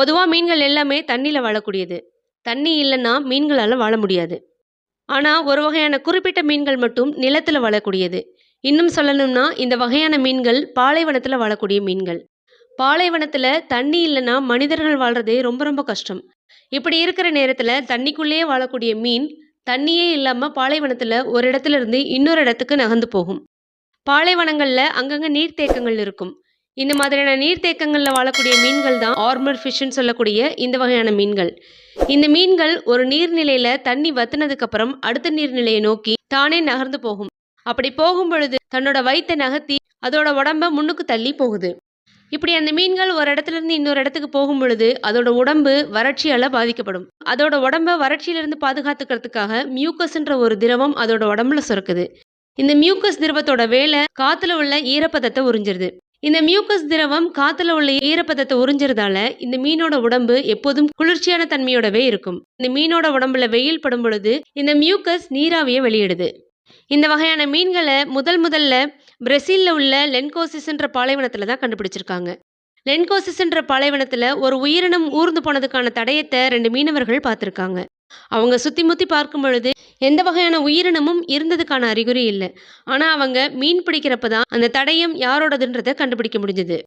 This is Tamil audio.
பொதுவாக மீன்கள் எல்லாமே தண்ணியில் வாழக்கூடியது. தண்ணி இல்லைன்னா மீன்களால் வாழ முடியாது. ஆனால் ஒரு வகையான குறிப்பிட்ட மீன்கள் மட்டும் நிலத்தில் வாழக்கூடியது. இன்னும் சொல்லணும்னா, இந்த வகையான மீன்கள் பாலைவனத்தில் வாழக்கூடிய மீன்கள். பாலைவனத்தில் தண்ணி இல்லைன்னா மனிதர்கள் வாழ்கிறதே ரொம்ப ரொம்ப கஷ்டம். இப்படி இருக்கிற நேரத்தில் தண்ணிக்குள்ளேயே வாழக்கூடிய மீன், தண்ணியே இல்லாமல் பாலைவனத்தில் ஒரு இடத்துல இருந்து இன்னொரு இடத்துக்கு நகர்ந்து போகும். பாலைவனங்களில் அங்கங்கே நீர்த்தேக்கங்கள் இருக்கும். இந்த மாதிரியான நீர்த்தேக்கங்கள்ல வாழக்கூடிய மீன்கள் தான் ஆர்மர் ஃபிஷ்ன்னு சொல்லக்கூடிய இந்த வகையான மீன்கள். இந்த மீன்கள் ஒரு நீர்நிலையில தண்ணி வத்துனதுக்கப்புறம் அடுத்த நீர்நிலையை நோக்கி தானே நகர்ந்து போகும். அப்படி போகும்பொழுது தன்னோட வயிற்றை நகர்த்தி அதோட உடம்ப முன்னுக்கு தள்ளி போகுது. இப்படி அந்த மீன்கள் ஒரு இடத்துல இருந்து இன்னொரு இடத்துக்கு போகும்பொழுது அதோட உடம்பு வறட்சியால பாதிக்கப்படும். அதோட உடம்ப வறட்சியிலிருந்து பாதுகாத்துக்கிறதுக்காக மியூக்கஸ்ன்ற ஒரு திரவம் அதோட உடம்புல சுரக்குது. இந்த மியூக்கஸ் திரவத்தோட வேலை காத்துல உள்ள ஈரப்பதத்தை உறிஞ்சிருது. இந்த மியூக்கஸ் திரவம் காத்துல உள்ள ஈரப்பதத்தை உறிஞ்சறதால இந்த மீனோட உடம்பு எப்போதும் குளிர்ச்சியான தன்மையோடவே இருக்கும். இந்த மீனோட உடம்புல வெயில் படும் பொழுது இந்த மியூக்கஸ் நீராவிய வெளியிடுது. இந்த வகையான மீன்கள முதல் முதல்ல பிரசீலில் உள்ள லென்கோசிஸ்ன்ற பாலைவனத்துல தான் கண்டுபிடிச்சிருக்காங்க. லென்கோசிஸ்ன்ற பாலைவனத்துல ஒரு உயிரினம் ஊர்ந்து போனதுக்கான தடயத்தை ரெண்டு மீனவர்கள் பார்த்துருக்காங்க அவங்க சுத்தி முத்தி பார்க்கும் பொழுது எந்த வகையான உயிரினமும் இருந்ததுக்கான அறிகுறி இல்லை ஆனால் அவங்க மீன் பிடிக்கிறப்ப தான் அந்த தடயம் யாரோடதுன்றதை கண்டுபிடிக்க முடிஞ்சது.